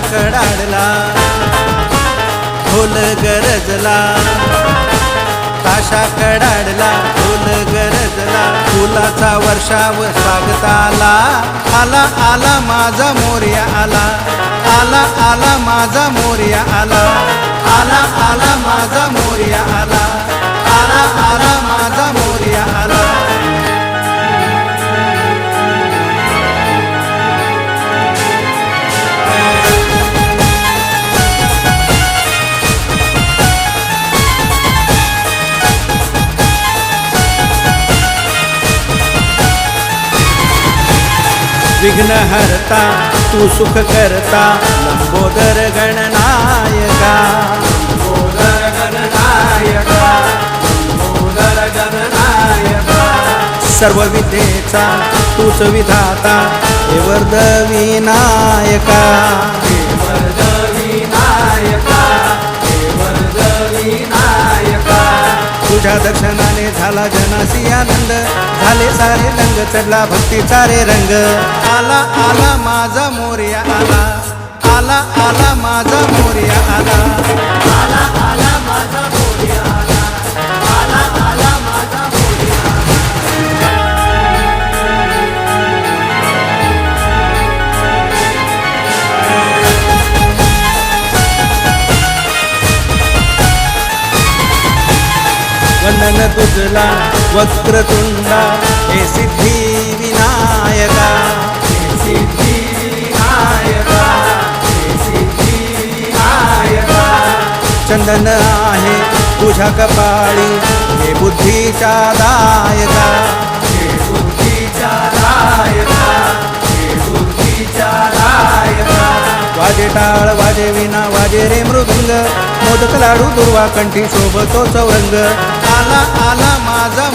कडाडला खोल गरजला. ताशा कडाडला खोल गरजला. फुलाचा वर्षाव स्वागताला आला आला माझा मोर्या आला. आला आला माझा मोर्या आला. विघ्न हरता तू सुख करता लंबोदर गणनायका. लंबोदर गणनायका लंबोदर गणनायका. सर्व विद्येचा तूच विधाता हे विनायका तुझ्या दर्शनाने झाला जनासी आनंद. झाले सारे रंग चढला भक्तीचा रे रंग. आला आला माझा मोर वंदन तुझला वक्रतुंडा हे सिद्धी विनायका. सिद्धी विनायका सिद्धी विनायका. चंदन आहे तुझ्या कपाळी हे बुद्धीच्या दायका. हे बुद्धीच्या दायका हे बुद्धीच्या दायका. वाजे टाळ वाजे विना वाजे रे मृदुंग. मोदक लाडू दुर्वा कंठी सोबतो चौरंग. आला माझा